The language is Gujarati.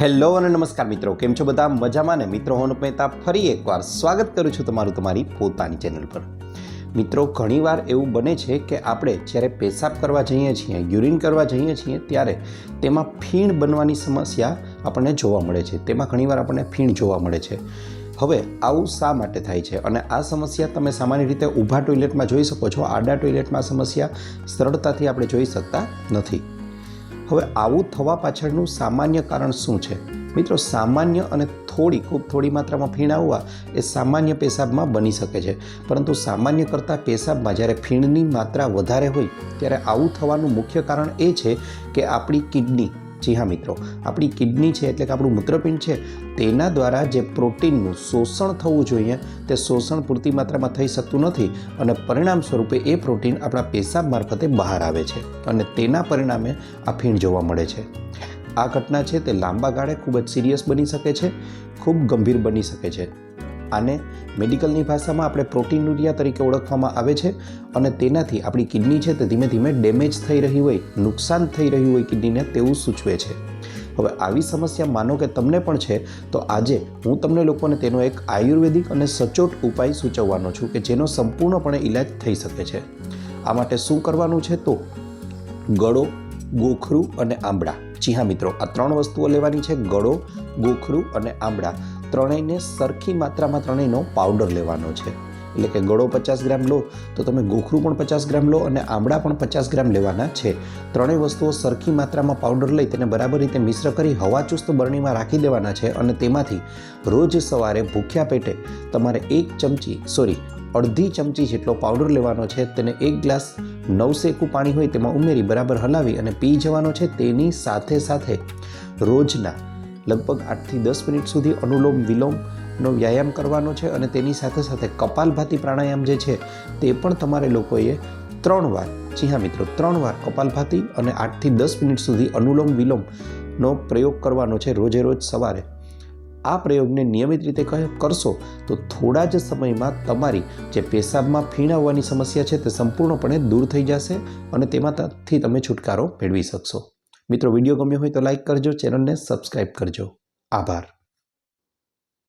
હેલો અને નમસ્કાર મિત્રો, કેમ છો બધા? મજામાં ને? મિત્રો, હું મહેતા ફરી એકવાર સ્વાગત કરું છું તમારું તમારી પોતાની ચેનલ પર. મિત્રો, ઘણીવાર એવું બને છે કે આપણે જ્યારે પેશાબ કરવા જઈએ છીએ, યુરિન કરવા જઈએ છીએ, ત્યારે તેમાં ફીણ બનવાની સમસ્યા આપણને જોવા મળે છે. તેમાં ઘણીવાર આપણને ફીણ જોવા મળે છે. હવે આવું શા માટે થાય છે? અને આ સમસ્યા તમે સામાન્ય રીતે ઊભા ટોયલેટમાં જોઈ શકો છો. આડા ટોયલેટમાં સમસ્યા સરળતાથી આપણે જોઈ શકતા નથી. હવે આવું થવા પાછળનું સામાન્ય કારણ શું છે? મિત્રો, સામાન્ય અને થોડી, ખૂબ થોડી માત્રામાં ફીણ આવવા એ સામાન્ય પેશાબમાં બની શકે છે. પરંતુ સામાન્ય કરતાં પેશાબમાં જ્યારે ફીણની માત્રા વધારે હોય, ત્યારે આવું થવાનું મુખ્ય કારણ એ છે કે આપણી કિડની જી હા, મિત્રો. આપણી કિડની છે એટલે કે આપણું મૂત્રપિંડ છે, તેના દ્વારા જે પ્રોટીનનું શોષણ થવું જોઈએ, તે શોષણ પૂરતી માત્રામાં થઈ શકતું નથી અને પરિણામ સ્વરૂપે એ પ્રોટીન આપણા પેશાબ મારફતે બહાર આવે છે અને તેના પરિણામે આ ફીણ જોવા મળે છે. આ ઘટના છે તે લાંબા ગાળે ખૂબ જ સિરિયસ બની શકે છે, ખૂબ ગંભીર બની શકે છે. આને મેડિકલની ભાષામાં આપણે પ્રોટીનુરિયા તરીકે ઓળખવામાં આવે છે અને તેનાથી આપણી કિડની છે તે ધીમે ધીમે ડેમેજ થઈ રહી હોય, નુકસાન થઈ રહ્યું હોય કિડનીને તેવું સૂચવે છે. હવે આવી સમસ્યા માનો કે તમને પણ છે, તો આજે હું તમને લોકોને તેનો એક આયુર્વેદિક અને સચોટ ઉપાય સૂચવવાનો છું કે જેનો સંપૂર્ણપણે ઈલાજ થઈ શકે છે. આ માટે શું કરવાનું છે તો ગળો, ગોખરું અને આંબળા. જી હા મિત્રો, આ ત્રણ વસ્તુઓ લેવાની છે, ગળો ગોખરું અને આંબળા ત્રણેયને સરખી માત્રામાં ત્રણેયનો પાવડર લેવાનો છે. એટલે કે ગળો પચાસ ગ્રામ લો, તો તમે ગોખરું પણ પચાસ ગ્રામ લો અને આંબળા પણ પચાસ ગ્રામ લેવાના છે. ત્રણેય વસ્તુઓ સરખી માત્રામાં પાવડર લઈ તેને બરાબર રીતે મિશ્ર કરી હવાચુસ્ત બરણીમાં રાખી દેવાના છે અને તેમાંથી રોજ સવારે ભૂખ્યા પેટે તમારે એક ચમચી સોરી અડધી ચમચી જેટલો પાવડર લેવાનો છે. તેને એક ગ્લાસ નવસેકું પાણી હોય તેમાં ઉમેરી બરાબર હલાવી અને પી જવાનો છે. તેની સાથે સાથે રોજના લગભગ આઠથી દસ મિનિટ સુધી અનુલોમ વિલોમનો વ્યાયામ કરવાનો છે અને તેની સાથે સાથે કપાલભાતી પ્રાણાયામ જે છે તે પણ તમારે લોકોએ ત્રણ વાર, જી હા મિત્રો, ત્રણ વાર કપાલભાતી અને આઠથી દસ મિનિટ સુધી અનુલોમ વિલોમનો પ્રયોગ કરવાનો છે રોજે રોજ સવારે. આ પ્રયોગને નિયમિત રીતે કરશો તો થોડા જ સમયમાં તમારી જે પેશાબમાં ફીણ આવવાની સમસ્યા છે તે સંપૂર્ણપણે દૂર થઈ જશે અને તેમાંથી તમે છુટકારો મેળવી શકશો. મિત્રો વીડિયો ગમ્યો હોય તો લાઈક કરજો ચેનલને સબસ્ક્રાઈબ કરજો. આભાર.